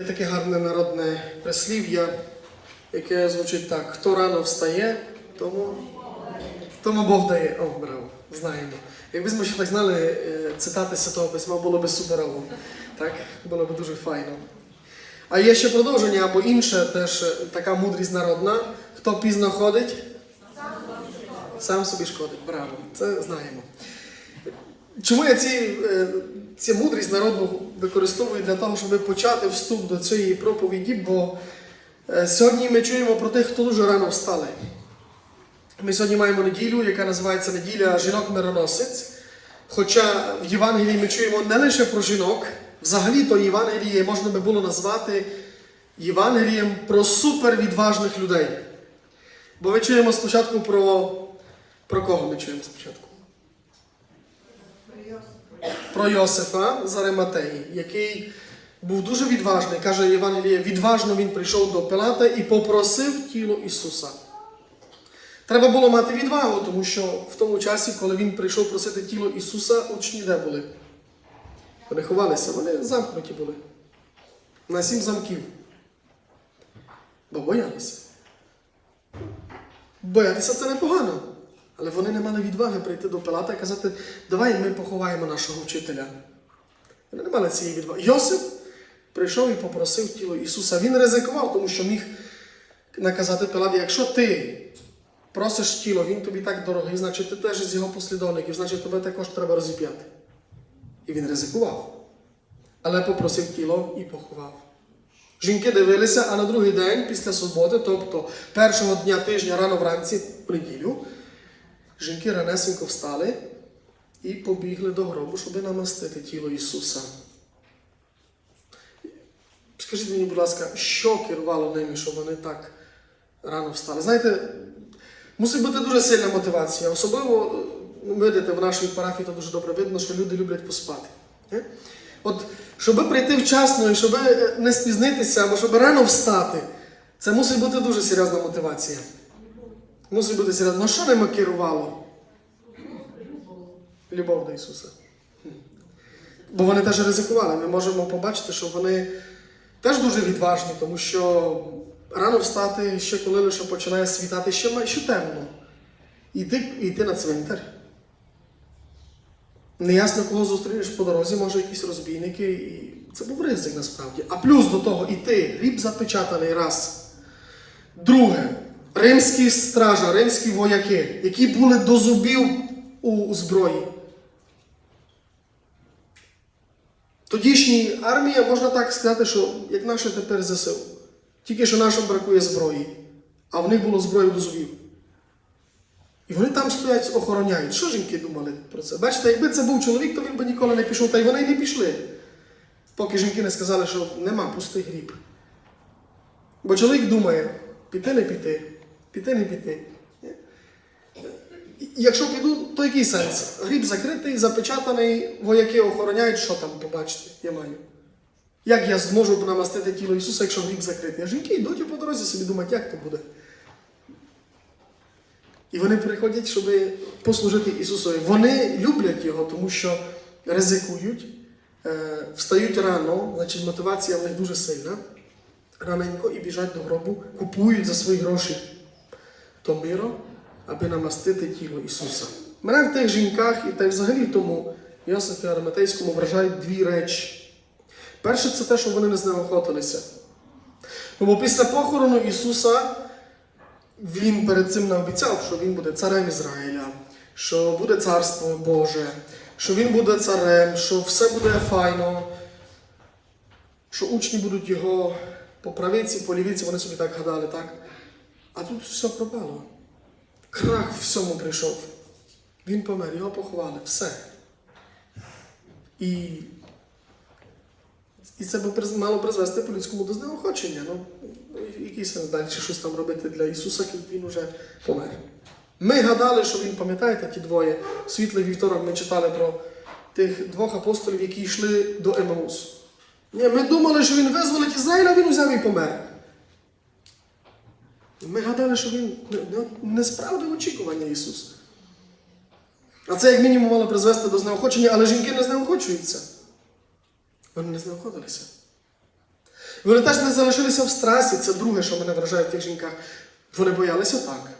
Є таке гарне народне прислів'я, яке звучить так: хто рано встає, тому, тому Бог дає. О, браво, знаємо. Якби ми ще так знали е, цитати Святого Письма, було б суперово. Так? Було б дуже файно. А є ще продовження або інше, теж е, така мудрість народна. Хто пізно ходить, сам собі шкодить. Браво, це знаємо. Чому я ці, е, ці мудрість народну використовую для того, щоб почати вступ до цієї проповіді? Бо е, сьогодні ми чуємо про тих, хто дуже рано встали. Ми сьогодні маємо неділю, яка називається неділя жінок-мироносець. Хоча в Євангелії ми чуємо не лише про жінок, взагалі то Євангеліє можна би було назвати Євангелієм про супервідважних людей. Бо ми чуємо спочатку про. Про кого ми чуємо спочатку? Про Йосифа з Ариматеї, який був дуже відважний. Каже Євангеліє, відважно він прийшов до Пилата і попросив тіло Ісуса. Треба було мати відвагу, тому що в тому часі, коли він прийшов просити тіло Ісуса, учні де були? Вони ховалися, вони замкнуті були. На сім замків. Бо боялися. Боятися це непогано. Але вони не мали відваги прийти до Пилата і казати, давай ми поховаємо нашого вчителя. Вони не мали цієї відваги. Йосип прийшов і попросив тіло Ісуса. Він ризикував, тому що міг наказати Пилаті, якщо ти просиш тіло, він тобі так дорогий, значить ти теж з його послідовників, значить тебе також треба розіп'яти. І він ризикував. Але попросив тіло і поховав. Жінки дивилися, а на другий день після суботи, тобто першого дня тижня рано вранці, в неділю, жінки ранесенько встали і побігли до гробу, щоб намастити тіло Ісуса. Скажіть мені, будь ласка, що керувало ними, що вони так рано встали? Знаєте, мусить бути дуже сильна мотивація. Особливо, видите, в нашій парафії то дуже добре видно, що люди люблять поспати. Е? От, щоб прийти вчасно і щоб не спізнитися, або щоб рано встати, це мусить бути дуже серйозна мотивація. Мусить бути. Ну що ними керувало? Любов до Ісуса. Бо вони теж ризикували. Ми можемо побачити, що вони теж дуже відважні, тому що рано встати, ще коли лише починає світати, ще, ще темно. Іти, йти на цвинтар. Неясно, кого зустрінеш по дорозі, може якісь розбійники. І це був ризик насправді. А плюс до того іти, ріб запечатаний раз. Друге, римські стража, римські вояки, які були до зубів у зброї. Тодішній армія, можна так сказати, що як наша тепер ЗСУ. Тільки що нашим бракує зброї, а в них було зброї до зубів. І вони там стоять, охороняють. Що жінки думали про це? Бачите, якби це був чоловік, то він би ніколи не пішов, та й вони не пішли. Поки жінки не сказали, що нема пустих гріб. Бо чоловік думає, піти не піти, піти не піти. Якщо піду, то який сенс? Гріб закритий, запечатаний, вояки охороняють, що там побачити, я маю. Як я зможу намастити тіло Ісуса, якщо гріб закритий? А жінки йдуть по дорозі собі думають, як то буде. І вони приходять, щоб послужити Ісусові. Вони люблять Його, тому що ризикують, е, встають рано, значить мотивація в них дуже сильна. Раненько і біжать до гробу, купують за свої гроші то миро, аби намастити тіло Ісуса. Мене в тих жінках і та й взагалі тому Йосифі Араматейському вражають дві речі. Перше, це те, що вони не знеохотилися. Ну, бо після похорону Ісуса він перед цим наобіцяв, що він буде царем Ізраїля, що буде царство Боже, що він буде царем, що все буде файно, що учні будуть його по правиці, по лівиці, вони собі так гадали, так? А тут все пропало. Крах всьому прийшов. Він помер, його поховали, все. І, і це би мало призвести по-людському до знеохочення. Ну, який сенс далі щось там робити для Ісуса, як він уже помер. Ми гадали, що він, пам'ятаєте, ті двоє, світлий вівторок ми читали про тих двох апостолів, які йшли до Емаусу. Ні, ми думали, що він визволить Ізраїль, а він узяв і помер. Ми гадали, що він не, справдив очікування Ісуса. А це як мінімум мало призвести до знеохочення, але жінки не знеохочуються. Вони не знеохотилися. Вони теж не залишилися в страсі. Це друге, що мене вражає в тих жінках. Вони боялися так.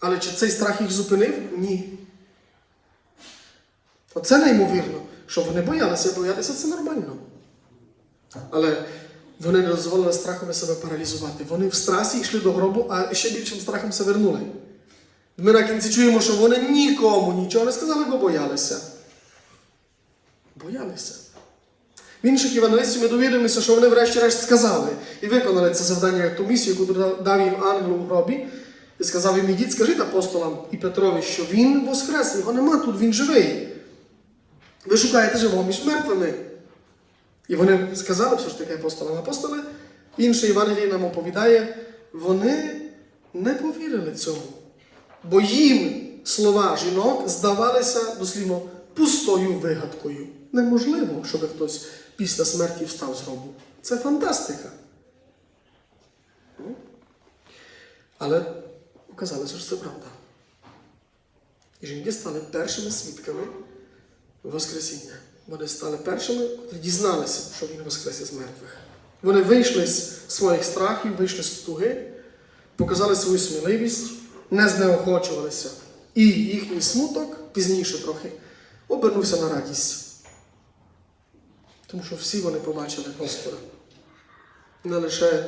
Але чи цей страх їх зупинив? Ні. Оце неймовірно, що вони боялися, боятися це нормально. Але вони не дозволили страхом себе паралізувати. Вони в страсі йшли до гробу, а ще більшим страхом се вернули. Ми на кінці чуємо, що вони нікому нічого не сказали, бо боялися. Боялися. В інших євангелистів ми довідаємося, що вони врешті-решт сказали і виконали це завдання, як ту місію, яку дав їм ангел у гробі, і сказав їм, ідіть, скажіть апостолам і Петрові, що він воскрес, його нема тут, він живий. Ви шукаєте живого між мертвими. І вони сказали все ж таки апостолам апостоли, інше Євангеліє нам оповідає, вони не повірили цьому. Бо їм слова жінок здавалися дослівно пустою вигадкою. Неможливо, щоб хтось після смерті встав з гробу. Це фантастика. Але оказалося, що це правда. І жінки стали першими свідками Воскресіння. Вони стали першими, котрі дізналися, що Він воскрес із мертвих. Вони вийшли з своїх страхів, вийшли з туги, показали свою сміливість, не знеохочувалися. І їхній смуток пізніше трохи обернувся на радість. Тому що всі вони побачили Господа. Не лише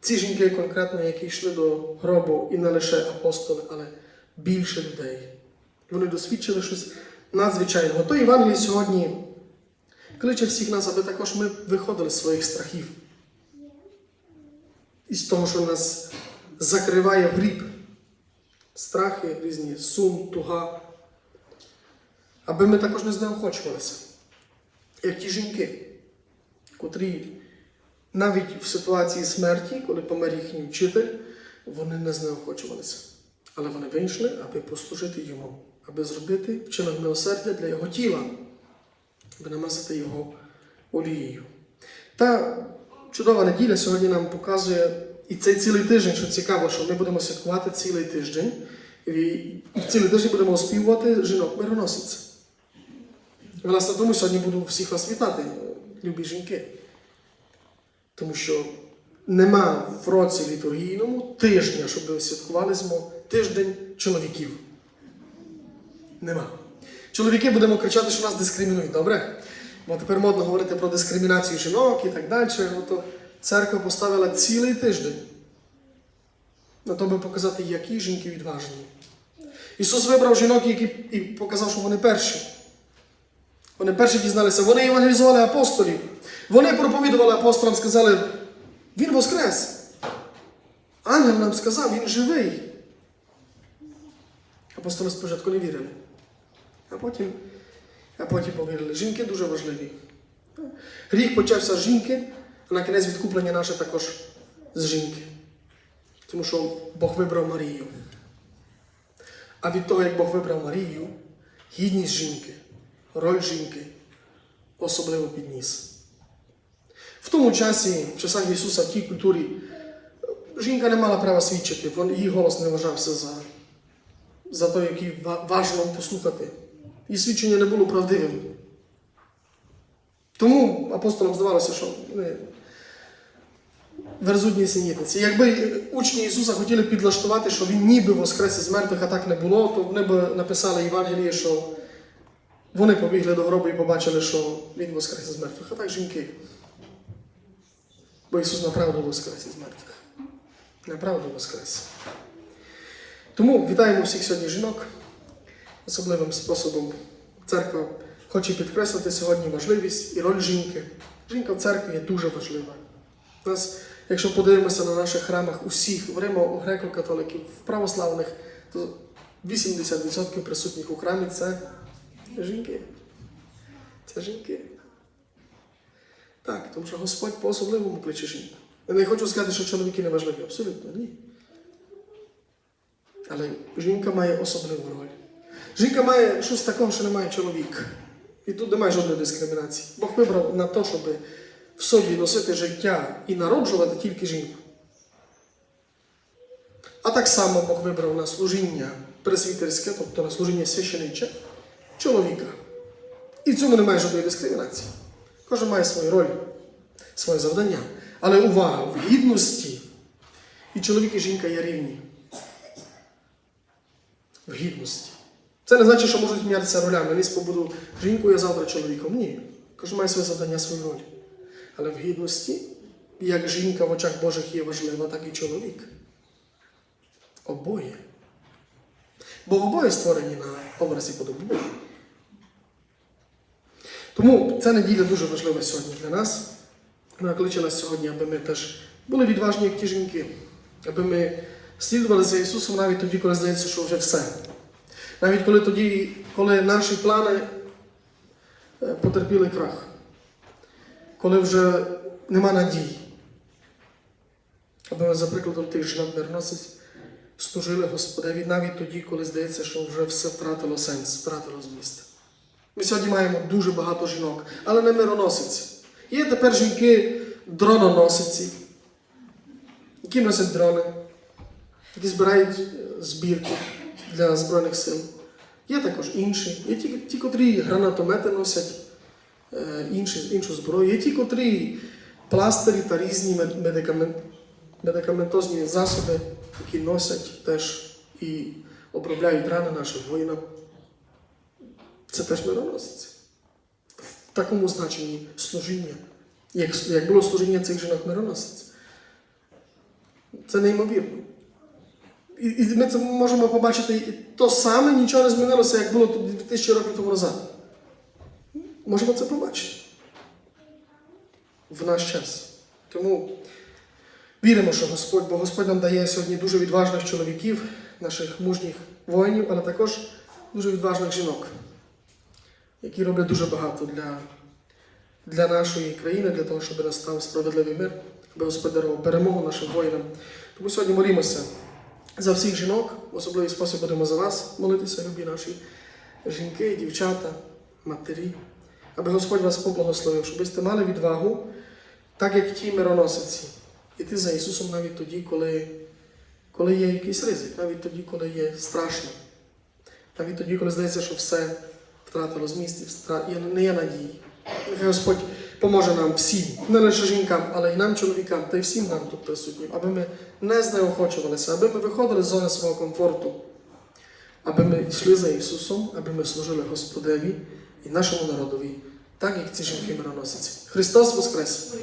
ці жінки конкретно, які йшли до гробу, і не лише апостоли, але більше людей. Вони досвідчили щось надзвичайного. То Євангеліє сьогодні кличе всіх нас, аби також ми виходили з своїх страхів. Із того, що нас закриває гріб, страхи різні, сум, туга. Аби ми також не знеохочувалися, як ті жінки, котрі навіть в ситуації смерті, коли помер їхній вчитель, вони не знеохочувалися. Але вони вийшли, аби послужити йому, аби зробити вчинок милосердя для його тіла, аби намазати його олією. Та чудова неділя сьогодні нам показує і цей цілий тиждень, що цікаво, що ми будемо святкувати цілий тиждень. І цілий тиждень будемо оспівувати жінок мироносиць. Власне, тому сьогодні буду всіх вас вітати, любі жінки. Тому що нема в році літургійному тижня, щоб ви святкували тиждень чоловіків. Нема. Чоловіки будемо кричати, що нас дискримінують, добре? Бо тепер модно говорити про дискримінацію жінок і так далі. Ну, то церква поставила цілий тиждень на то, би показати, які жінки відважні. Ісус вибрав жінок, які і показав, що вони перші. Вони перші дізналися, вони евангелізували апостолів. Вони проповідували апостолам, сказали, Він воскрес. Ангел нам сказав, він живий. Апостоли спочатку не вірили. А потім, а потім повірили. Жінки дуже важливі. Гріх почався з жінки, а на кінець відкуплення наше також з жінки. Тому що Бог вибрав Марію. А від того, як Бог вибрав Марію, гідність жінки, роль жінки особливо підніс. В тому часі, в часах Ісуса, в тій культурі, жінка не мала права свідчити, її голос не вважався за, за той, який важливо послухати. Її свідчення не було правдивим. Тому апостолам здавалося, що вони верзуть нісенітниці. Якби учні Ісуса хотіли підлаштувати, що Він ніби воскрес із мертвих, а так не було, то вони б написали Євангеліє, що вони побігли до гробу і побачили, що Він воскрес із мертвих, а так жінки. Бо Ісус направду воскрес із мертвих. Направду воскрес. Тому вітаємо всіх сьогодні жінок. Особливим способом церква хоче підкреслити сьогодні важливість і роль жінки. Жінка в церкві є дуже важлива. Нас, якщо подивимося на наших храмах усіх, в Римо, греко-католиків, в православних, то 80% присутніх у храмі це жінки. Це жінки. Так, тому що Господь по-особливому кличе жінку. Я не хочу сказати, що чоловіки не важливі. Абсолютно ні. Але жінка має особливу роль. Жінка має щось такого, що не має чоловік. І тут немає жодної дискримінації. Бог вибрав на те, щоб в собі носити життя і народжувати тільки жінку. А так само Бог вибрав на служіння пресвітерське, тобто на служіння священиче, чоловіка. І в цьому немає жодної дискримінації. Кожен має свою роль. своє завдання. Але увага, в гідності і чоловік і жінка є рівні. В гідності. Це не значить, що можуть мінятися ролями. Низ побуду жінкою, а завтра чоловіком. Ні. Кожен має своє завдання, свою роль. Але в гідності, як жінка в очах Божих є важлива, так і чоловік. Обоє. Бо обоє створені на образі подобу. Тому ця неділя дуже важлива сьогодні для нас. Вона кличе нас сьогодні, аби ми теж були відважні, як ті жінки, аби ми слідували за Ісусом навіть тоді, коли здається, що вже все. Навіть коли тоді, коли наші плани е, потерпіли крах, коли вже нема надій. Аби ми, за прикладом тих жінок мирносиць, служили Господеві навіть тоді, коли здається, що вже все втратило сенс, втратило зміст. Ми сьогодні маємо дуже багато жінок, але не мироносиці. Є тепер жінки дрононосиці, які носять дрони, які збирають е, збірки для Збройних сил. Є також інші. Є ті, ті котрі гранатомети носять, е, інші, іншу зброю. Є ті, котрі пластирі та різні мед- медикамен- медикаментозні засоби, які носять теж і обробляють рани нашим воїнам. Це теж мироносиці. В такому значенні служіння, як, як було служіння цих жінок мироносиць. Це неймовірно. І, ми це можемо побачити і то саме нічого не змінилося, як було тут 2000 років тому назад. Можемо це побачити в наш час. Тому віримо, що Господь, бо Господь нам дає сьогодні дуже відважних чоловіків, наших мужніх воїнів, але також дуже відважних жінок, які роблять дуже багато для, для нашої країни, для того, щоб настав справедливий мир, аби Господь дарував перемогу нашим воїнам. Тому сьогодні молімося за всіх жінок, особливий спосіб будемо за вас молитися, любі наші жінки, дівчата, матері, аби Господь вас поблагословив, щоб ви мали відвагу, так як ті мироносиці, іти за Ісусом навіть тоді, коли, коли є якийсь ризик, навіть тоді, коли є страшно, навіть тоді, коли здається, що все втратило зміст і не є надії. Господь поможе нам всім, не лише жінкам, але й нам, чоловікам, та й всім нам тут присутнім, аби ми не знеохочувалися, аби ми виходили з зони свого комфорту, аби ми йшли за Ісусом, аби ми служили Господеві і нашому народові, так як ці жінки мироносиці. Христос Воскрес!